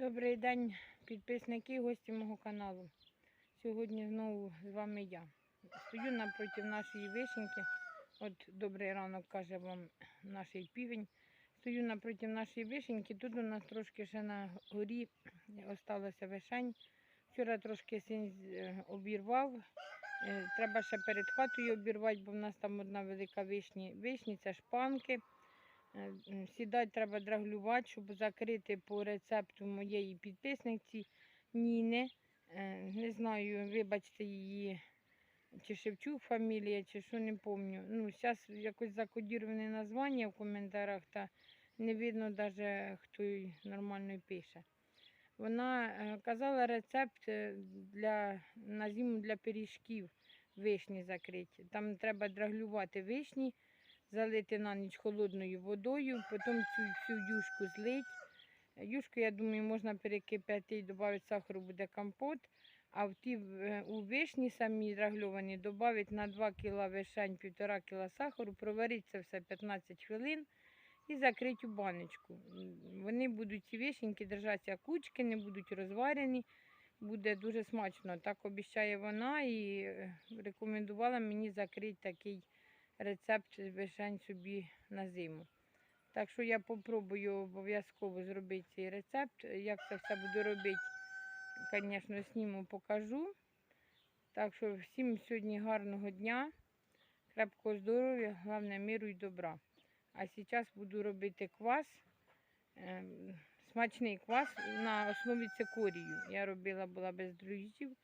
Добрий день, підписники, гості мого каналу. Сьогодні знову з вами я. Стою напроти нашої вишеньки. От добрий ранок каже вам наш півень. Стою напроти нашої вишеньки. Тут у нас трошки ще на горі осталося вишень. Вчора трошки син е, обірвав. Е, Треба ще перед хатою обірвати, бо в нас там одна велика вишні. Це шпанки. Е, Сідати треба драглювати, щоб закрити по рецепту моєї підписниці Ніни. Е, Не знаю, вибачте її, чи Шевчук фамілія, чи що не пам'ятаю. Ну, зараз якось закодіроване названня в коментарях, та не видно навіть, хто й нормально пише. Вона е, казала рецепт для, на зиму для пиріжків вишні закриті. Там треба драглювати вишні залити на ніч холодною водою, потім цю всю юшку злить. Юшку, я думаю, можна перекип'яти і додати сахару, буде компот. А в ті е, у вишні самі драгльовані додати на 2 кг вишень 1,5 кг сахару, проварити це все 15 хвилин і закрити у баночку. Вони будуть ці вишеньки держатися кучки, не будуть розварені. Буде дуже смачно. Так обіцяє вона і е, рекомендувала мені закрити такий рецепт вишень собі на зиму. Так що я попробую обов'язково зробити цей рецепт. Як це все буду робити, звісно, зніму, покажу. Так що всім сьогодні гарного дня, крепкого здоров'я, головне миру і добра. А зараз буду робити квас, ем, смачний квас на основі цикорію. Я робила була без дрожжів,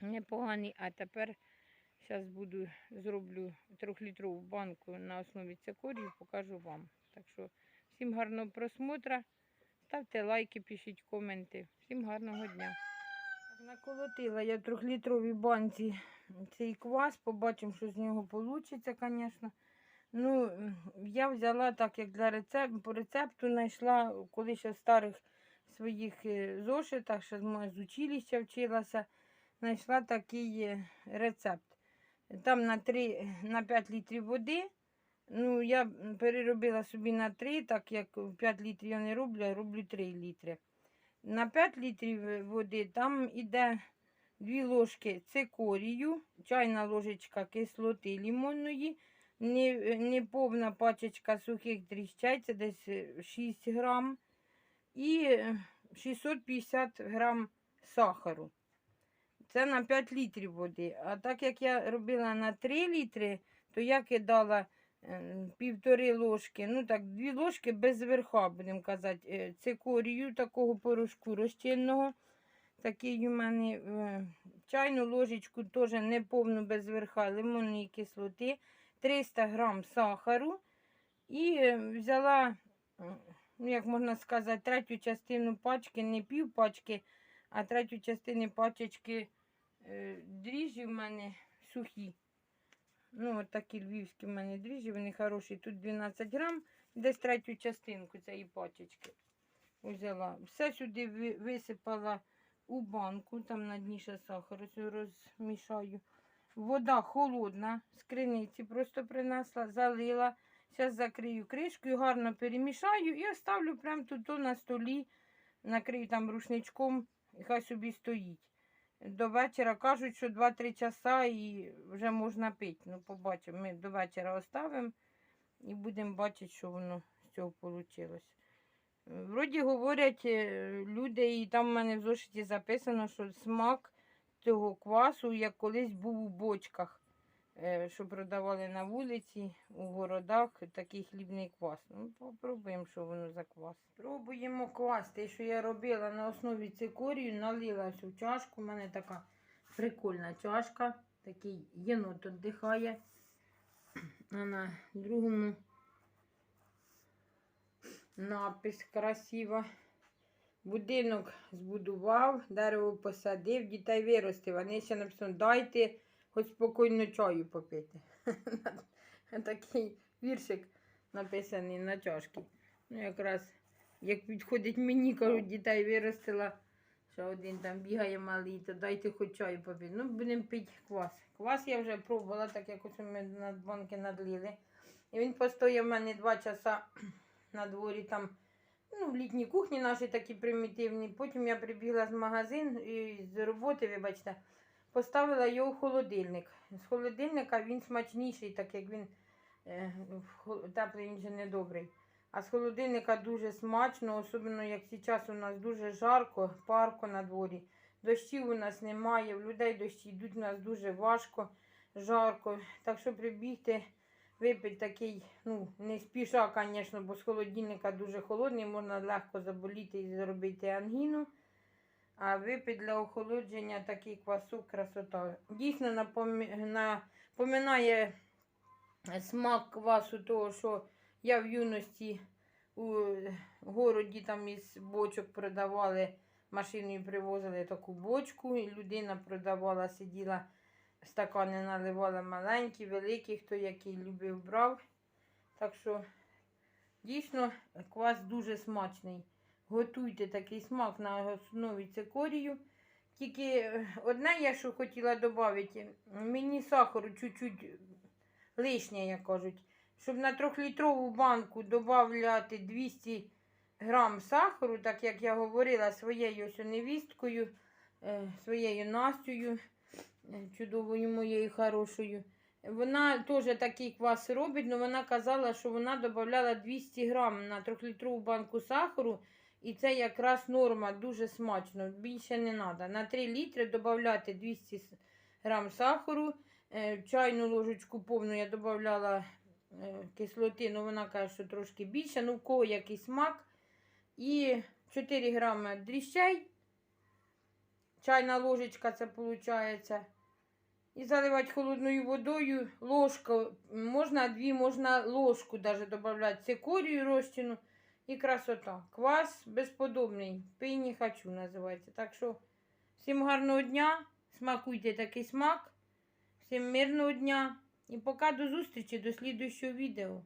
непоганий, а тепер Зараз буду зроблю трьохлітрову банку на основі цикорію, покажу вам. Так що всім гарного просмотра. Ставте лайки, пишіть коменти. Всім гарного дня. Наколотила я трьохлітровій банці цей квас, побачимо, що з нього вийде, звісно. Ну, я взяла так, як для рецепту, по рецепту знайшла колись ще в старих своїх е, зошитах, ще з училища вчилася, знайшла такий е, рецепт. Там на 3, на 5 літрів води. Ну, я переробила собі на 3, так як 5 літрів я не роблю, а роблю 3 літри. На 5 літрів води там іде 2 ложки цикорію, чайна ложечка кислоти лимонної, не, не пачечка сухих дріжджей, це десь е, 6 грам, і е, 650 грам сахару. Це на 5 літрів води. А так як я робила на 3 літри, то я кидала е, півтори ложки, ну так, дві ложки без верха, будемо казати, е, цикорію такого порошку розчинного. Такий у мене е, чайну ложечку теж неповну без верха лимонної кислоти, 300 грам сахару. І взяла, ну, як можна сказати, третю частину пачки, не пів пачки, а третю частину пачечки дріжджі в мене сухі. Ну, от такі львівські в мене дріжджі, вони хороші. Тут 12 грам, десь третю частинку цієї пачечки взяла. Все сюди висипала у банку, там на дні ще сахар розмішаю. Вода холодна, з криниці просто принесла, залила. Зараз закрию кришкою, гарно перемішаю і оставлю прямо тут на столі, накрию там рушничком, і хай собі стоїть. До вечора кажуть, що 2-3 часа і вже можна пити. Ну, побачимо. Ми до вечора оставимо і будемо бачити, що воно з цього вийшло. Вроді говорять е, люди, і там в мене в зошиті записано, що смак цього квасу, як колись був у бочках, що продавали на вулиці, у городах, такий хлібний квас. Ну, попробуємо, що воно за квас. Пробуємо квас. Те, що я робила на основі цикорію, налила всю чашку. У мене така прикольна чашка. Такий єнот віддихає. А на другому напис красиво. Будинок збудував, дерево посадив, дітей виростив. Вони ще написано, дайте хоч спокійно чаю попити. Такий віршик написаний на чашці. Ну, якраз як підходить мені, кажуть, дітей виростила. Ще один там бігає малий, то дайте хоч чаю попити. Ну, будемо пити квас. Квас я вже пробувала, так як ось ми на банки надлили. І він постояв в мене два часа на дворі там. ну, в літній кухні наші такі примітивні. Потім я прибігла з магазину і з роботи, вибачте, поставила його в холодильник. З холодильника він смачніший, так як він е, теплий, він же не добрий. А з холодильника дуже смачно, особливо як зараз у нас дуже жарко, парко на дворі. Дощів у нас немає, в людей дощі йдуть у нас дуже важко, жарко. Так що прибігти, випити такий, ну, не спіша, звісно, бо з холодильника дуже холодний, можна легко заболіти і зробити ангіну. А випити для охолодження такий квасок красота. Дійсно напоминає смак квасу того, що я в юності у городі там із бочок продавали, машиною привозили таку бочку, і людина продавала, сиділа, стакани наливала маленькі, великі, хто який любив, брав. Так що дійсно квас дуже смачний. Готуйте такий смак на основі цикорію. Тільки е, одне я що хотіла додати, мені сахару чуть-чуть лишнє, як кажуть. Щоб на трьохлітрову банку додати 200 грам сахару, так як я говорила своєю ось невісткою, е, своєю Настю, чудовою моєю хорошою. Вона теж такий квас робить, але вона казала, що вона додавала 200 грам на трьохлітрову банку сахару. І це якраз норма, дуже смачно. Більше не треба. На 3 літри додати 200 с- грам сахару. Е, Чайну ложечку повну я додавала е, кислоти, ну вона каже, що трошки більше. Ну, в кого який смак. І 4 грами дріщей. Чайна ложечка це виходить. І заливати холодною водою ложку. Можна дві, можна ложку даже додати цикорію розчину. І красота. Квас безподобний. Пий не хочу називається. Так що всім гарного дня. Смакуйте такий смак. Всім мирного дня. І поки до зустрічі, до слідуючого відео.